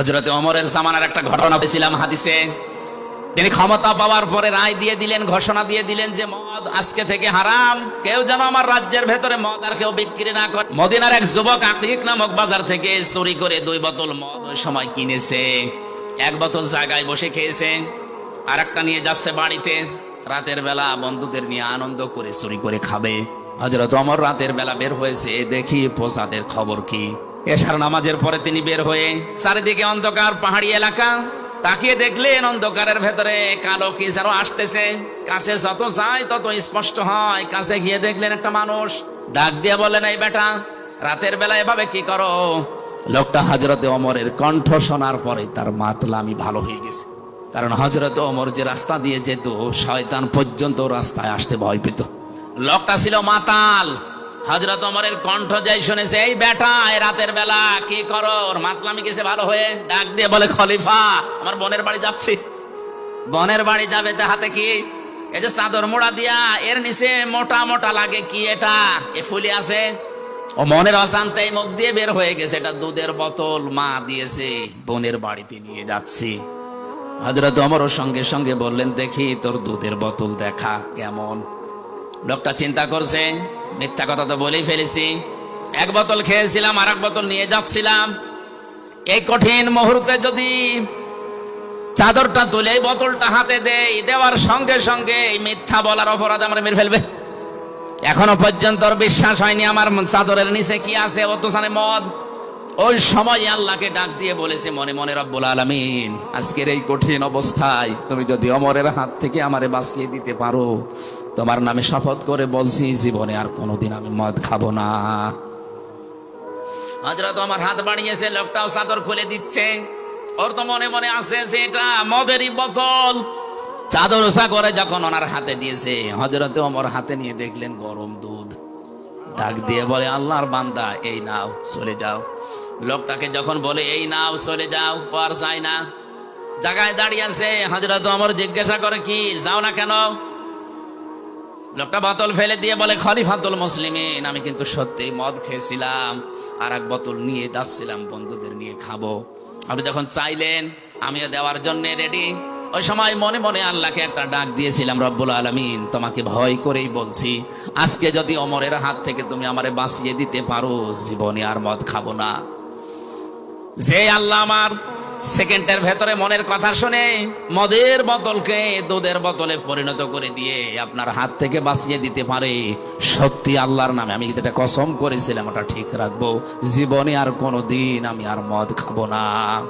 হজরতে অমরের জামানার একটা ঘটনা পেয়েছিলাম হাদিসে। তিনি ক্ষমতা পাওয়ার পরে রায় দিয়ে দিলেন, ঘোষণা দিয়ে দিলেন যে মদ আজকে থেকে হারাম। কেউ যেন আমার রাজ্যের ভেতরে মদ আর কেউ বিক্রি না করে। মদিনার এক যুবক আকিক নামক বাজার থেকে চুরি করে দুই বোতল মদ ওই সময় কিনেছে। এক বোতল জায়গায় বসে খেয়েছে আর একটা নিয়ে যাচ্ছে বাড়িতে। রাতের বেলা বন্ধুদের নিয়ে আনন্দ করে চুরি করে খাবে। হজরত অমর রাতের বেলা বের হয়েছে, দেখি প্রসাদের খবর কি। এশার নামাজের পরে তিনি বের হয়ে চারিদিকে অন্ধকার পাহাড়ি এলাকা তাকিয়ে দেখলেন অন্ধকারের ভেতরে কালো কি যেন আসতেছে। কাছে যত যায় তত স্পষ্ট হয়। কাছে গিয়ে দেখলেন একটা মানুষ। ডাক দিয়ে বলেন এই বেটা, রাতের বেলা এভাবে কি করো? লোকটা হজরতে অমরের কণ্ঠ শোনার পরে তার মাতলামি ভালো হয়ে গেছে। কারণ হজরত অমর যে রাস্তা দিয়ে যেত, শয়তান পর্যন্ত রাস্তায় আসতে ভয় পেত। লোকটা ছিল মাতাল। হজরত অমরের কণ্ঠ যাই শুনেছে, এই বেটা রাতের বেলা কি করো? মাতলামি গেছে ভালো হয়ে? ডাক দিয়ে বলে, খলিফা, আমার বোনের বাড়ি যাচ্ছি। বনের বাড়ি যাবে তা হাতে কি? এই যে চাদর মোড়া দিয়া, এর নিচে মোটা মোটা লাগে কি এটা? এ ফুলি আছে? ও মনের অশান্তে মুখ দিয়ে বের হয়ে গেছে, এটা দুধের বোতল মা দিয়েছে, বোনের বাড়িতে নিয়ে যাচ্ছি। হজরত অমর সঙ্গে সঙ্গে বললেন, দেখি তোর দুধের বোতল দেখা কেমন? লোকটা চিন্তা করছে, মিথ্যা কথা তো বলেই ফেলেছি। এক বোতল খেয়েছিলাম আর এক বোতল নিয়ে যাচ্ছিলাম। এই কঠিন মুহূর্তে যদি চাদরটা তুলে বোতলটা হাতে দেই, দেওয়ার সঙ্গে সঙ্গে এই মিথ্যা বলার অপরাধ আমরা মেরে ফেলবে। এখনও পর্যন্ত বিশ্বাস হয়নি আমার চাদরের নিচে কি আছে অত সানে মদ। ওই সময় আল্লাহকে ডাক দিয়ে বলেছে, মনে মনে রব্বুল আলামিন, আজকের এই কঠিন অবস্থায় তুমি যদি অমরের হাত থেকে আমারে বাঁচিয়ে দিতে পারো তোমার নামে শপথ করে বলছি, জীবনে আর কোনোদিন আমি মদ খাব না। হজরত আমার হাত বাড়িয়েছে, লোকটাও চাদর খুলে দিচ্ছে। ওর তো মনে মনে আছে যে এটা মদেরই বোতল। চাদর ওসা করে যখন ওনার হাতে দিয়েছে হজরতে অমর হাতে নিয়ে দেখলেন গরম দুধ। ডাক দিয়ে বলে, আল্লাহর বান্দা, এই নাও, চলে যাও। লোকটাকে যখন বলে, এই নাও, চলে যাও, পার যায় না। জায়গায় দাঁড়িয়ে আছে হজরত অমর জিজ্ঞাসা করে, কি, যাও না কেন? লোকটা বোতল ফেলে দিয়ে বলে, খলিফাতুল মুসলিমিন, আমি কিন্তু সত্যি মদ খেয়েছিলাম। আর এক বোতল নিয়ে যাচ্ছিলাম, বন্ধুদের নিয়ে খাব। আপনি যখন চাইলেন, আমিও দেওয়ার জন্য রেডি। ওই সময় মনে মনে আল্লাহকে একটা ডাক দিয়েছিলাম, রব্বুল আলমিন, তোমাকে ভয় করেই বলছি, আজকে যদি অমরের হাত থেকে তুমি আমারে বাঁচিয়ে দিতে পারো, জীবনে আর মদ খাব না। যে আল্লাহ আমার সেকেন্ডের ভেতরে মনের কথা শুনে মদের বোতলকে দুধের বোতলে পরিণত করে দিয়ে আপনার হাত থেকে বাঁচিয়ে দিতে পারে। সত্যি আল্লাহর নামে আমি যেটা কসম করেছিলাম, ওটা ঠিক রাখব। জীবনে আর কোনো দিন আমি আর মদ খাব না।